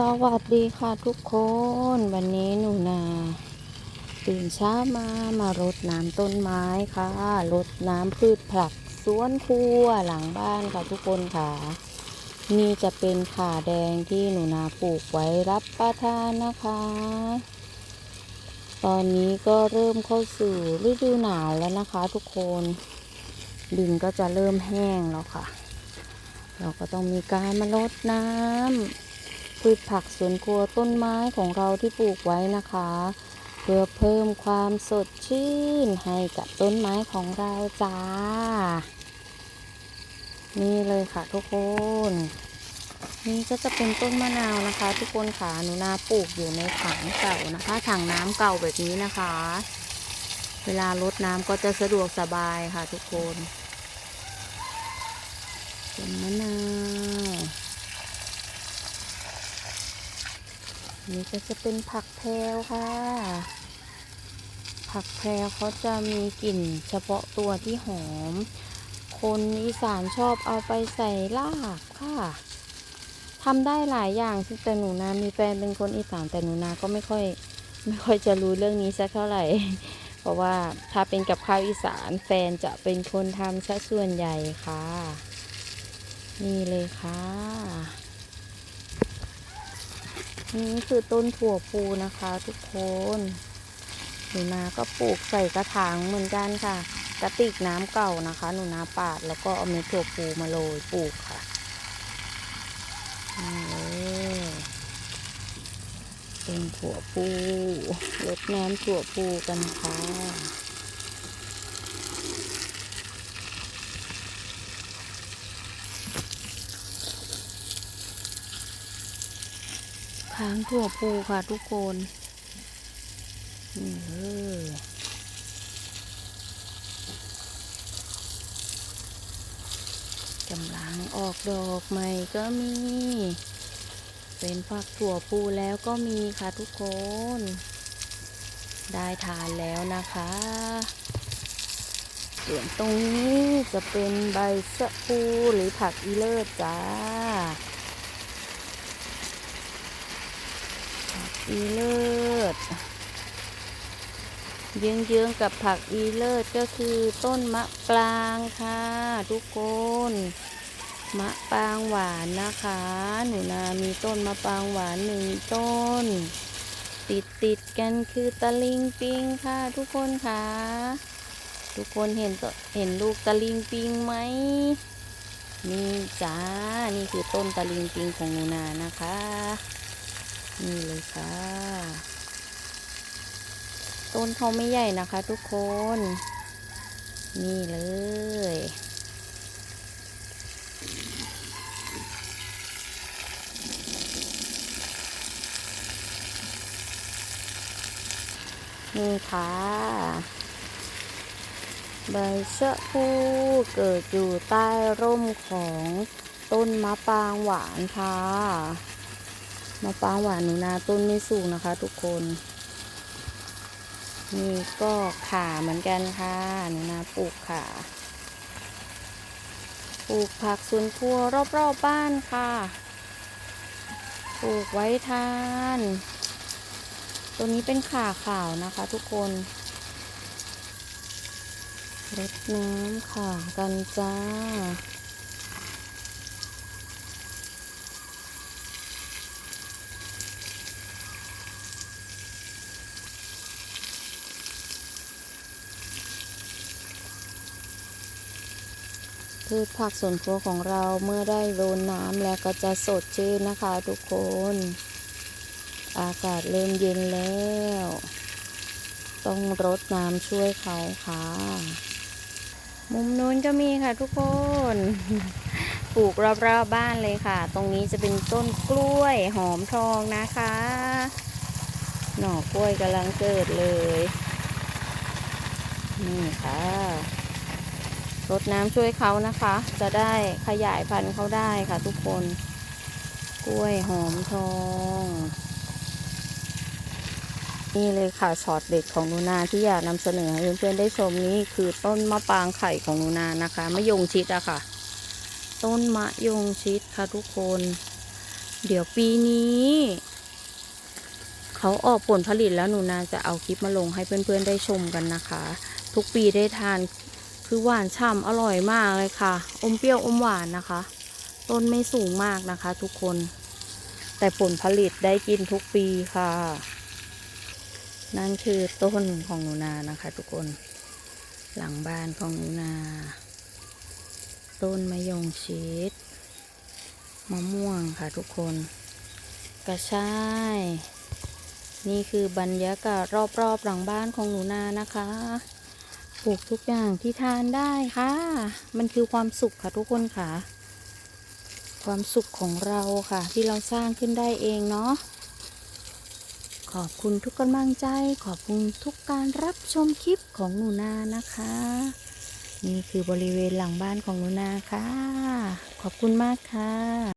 สวัสดีค่ะทุกคน วันนี้หนูนาตื่นเช้ามามารดน้ำต้นไม้ค่ะรดน้ำพืชผักสวนครัวหลังบ้านค่ะทุกคนค่ะ นี่จะเป็นข่าแดงที่หนูนาปลูกไว้รับประทานนะคะ ตอนนี้ก็เริ่มเข้าสู่ฤดูหนาวแล้วนะคะทุกคนดินก็จะเริ่มแห้งแล้วค่ะ เราก็ต้องมีการมารดน้ำ พืชผักสวนครัวต้นไม้ของเราที่ปลูกไว้นะคะ เพื่อเพิ่มความสดชื่นให้กับต้นไม้ของเราจ้า นี่เลยค่ะทุกคน นี่ก็จะเป็นต้นมะนาวนะคะ ทุกคนค่ะหนูนาปลูกอยู่ในถังเก่านะคะถังน้ำเก่าแบบนี้นะคะ เวลารดน้ำก็จะสะดวกสบายค่ะทุกคนเป็นมะนาว นี่ก็จะเป็นผักแพรวค่ะ ผักแพรวเขาจะมีกลิ่นเฉพาะตัวที่หอม คนอีสานชอบเอาไปใส่ลาบค่ะทำได้หลายอย่างซึ่งแต่หนูนา มีแฟนเป็นคนอีสานแต่หนูนา ก็ไม่ค่อยไม่ค่อยจะรู้เรื่องนี้สักเท่าไหร่ เพราะว่าถ้าเป็นกับข้าวอีสานแฟนจะเป็นคนทำซะส่วนใหญ่ค่ะ นี่เลยค่ะ นี่คือต้นถั่วปูนะคะทุกคนหนูนาก็ปลูกใส่กระถางเหมือนกันค่ะ กระติกน้ำเก่านะคะ หนูนาปาดแล้วก็เอาเม็ดถั่วปูมาโรยปลูกค่ะเป็นถั่วปูรดน้ำถั่วปูกันค่ะ ค้างถั่วปูค่ะทุกคนนี่เลยกำลังออกดอกใหม่ก็มี เป็นฝักถั่วปูแล้วก็มีค่ะทุกคน ได้ทานแล้วนะคะส่วนตรงนี้จะเป็นใบสะพูหรือผักอีเลิศจ้า อีเลิศเยื้องๆกับผักอีเลิศก็คือต้นมะปรางค่ะทุกคน มะปรางหวานนะคะ หนูนามีต้นมะปรางหวานหนึ่งต้น ติดติดกันคือตะลิงปิงค่ะทุกคนค่ะ ทุกคนเห็นเห็นลูกตะลิงปิงไหมนี่จ้า นี่คือต้นตะลิงปิงของหนูนานะคะ นี่เลยค่ะ ต้นเขาไม่ใหญ่นะคะทุกคน นี่เลย นี่ค่ะใบชะพูเกิดอยู่ใต้ร่มของต้นมะปรางหวานค่ะ มะปรางหวานหนูนาต้นไม่สูงนะคะ ทุกคน นี่ก็ขาเหมือนกันค่ะหนูนาปลูกขาปลูกผักสวนครัวรอบๆบบ้านค่ะ ปลูกไว้ทาน ตัวนี้เป็นขาขาวนะคะ ทุกคนรดน้ำค่ะกันจ้า พืชผักสวนครัวของเราเมื่อได้โรนน้ำแล้วก็จะสดชื่นนะคะทุกคน อากาศเริ่มเย็นแล้ว ต้องรดน้ำช่วยเขาค่ะ มุมนู้นก็มีค่ะทุกคน ปลูกรอบๆบบ้านเลยค่ะ ตรงนี้จะเป็นต้นกล้วยหอมทองนะคะ หน่อกล้วยกำลังเกิดเลย นี่ค่ะ รดน้ำช่วยเขานะคะ จะได้ขยายพันธุ์เขาได้ค่ะทุกคน กล้วยหอมทอง นี่เลยค่ะช็อตเด็ดของหนูนาที่อยากนำเสนอให้เพื่อนๆได้ชมนี่คือต้นมะปรางไข่ของหนูนานะคะมะยงชิดอะค่ะ ต้นมะยงชิดค่ะทุกคน เดี๋ยวปีนี้เขาออกผลผลิตแล้วหนูนาจะเอาคลิปมาลงให้เพื่อนๆได้ชมกันนะคะ ทุกปีได้ทาน คือหวานฉ่ำอร่อยมากเลยค่ะ อมเปรี้ยวอมหวานนะคะ ต้นไม่สูงมากนะคะ ทุกคน แต่ผลผลิตได้กินทุกปีค่ะ นั่นคือต้นของหนูนานะคะ ทุกคน หลังบ้านของหนูนา ต้นมะยงชิดมะม่วงค่ะทุกคน กระชาย นี่คือบรรยากาศรอบๆหลังบ้านของหนูนานะคะ ลูกทุกอย่างที่ทานได้ค่ะ มันคือความสุขค่ะทุกคนค่ะ ความสุขของเราค่ะ ที่เราสร้างขึ้นได้เองเนาะ ขอบคุณทุกกำลังใจ ขอบคุณทุกการรับชมคลิปของหนูนานะคะ นี่คือบริเวณหลังบ้านของหนูนาค่ะ ขอบคุณมากค่ะ